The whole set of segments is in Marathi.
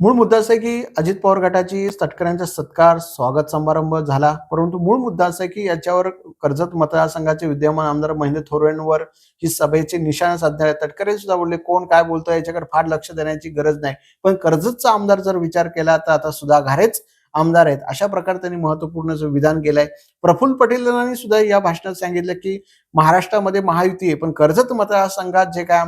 मूळ मुद्दा असा आहे की अजित पवार गटाची तटकऱ्यांचा सत्कार स्वागत समारंभ झाला. परंतु मूळ मुद्दा असा आहे की याच्यावर कर्जत मतदारसंघाचे विद्यमान आमदार महेंद्र थोरेंवर ही सभेचे निशाणा साधणार आहे तटकरे सुद्धा बोलले. कोण काय बोलतोय याच्याकडे फार लक्ष देण्याची गरज नाही. पण कर्जतचा आमदार जर विचार केला तर आता सुद्धा घारेच आमदार आहेत. अशा प्रकारे त्यांनी महत्त्वपूर्ण विधान केलंय. प्रफुल्ल पटेलांनी सुद्धा या भाषणात सांगितलं की महाराष्ट्रामध्ये महायुती आहे. पण कर्जत मतदारसंघात जे काय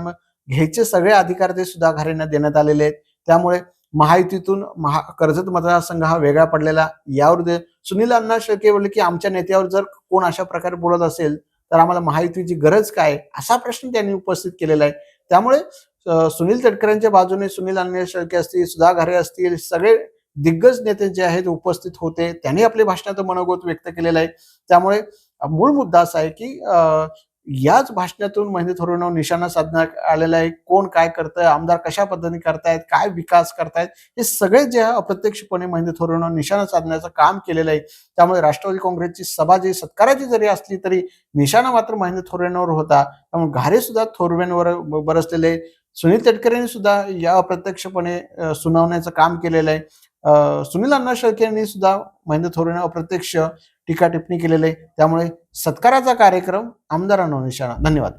घ्यायचे सगळे अधिकार ते सुद्धा घारेंना देण्यात आलेले आहेत. त्यामुळे महायुतीतून महा कर्जत मतदारसंघ हा वेगळा पडलेला यावर सुनील अण्णा शेळके बोलले की आमच्या नेत्यावर जर कोण अशा प्रकारे बोलत असेल तर आम्हाला महायुतीची गरज काय? असा प्रश्न त्यांनी उपस्थित केलेला आहे. त्यामुळे सुनील तटकरेंच्या बाजूने सुनील अण्णा शेळके असतील सुधा घारे असतील सगळे दिग्गज नेते जे आहेत उपस्थित होते त्यांनी आपल्या भाषणात मनोगत व्यक्त केलेलं आहे. त्यामुळे मूळ मुद्दा असा आहे की याच भाषणातून महेंद्र थोरणावर निशाणा साधण्यात आलेला आहे. कोण काय करतंय आमदार कशा पद्धतीने करतायत काय विकास करतायत हे सगळे जे आहे अप्रत्यक्षपणे महेंद्र थोरणावर निशाणा साधण्याचं काम केलेलं आहे. त्यामुळे राष्ट्रवादी काँग्रेसची सभा जी सत्काराची जरी असली तरी निशाणा मात्र महेंद्र थोरवेंवर होता. त्यामुळे घारे सुद्धा थोरवेंवर बरसलेले सुनील तटकरेंनी सुद्धा या अप्रत्यक्षपणे सुनावण्याचं काम केलेलं आहे. सुनील अण्णा शेळके यांनी सुद्धा महेंद्र थोरेने अप्रत्यक्ष टीका टिप्पणी केलेली आहे. त्यामुळे सत्काराचा कार्यक्रम आमदारांना निशाणा धन्यवाद.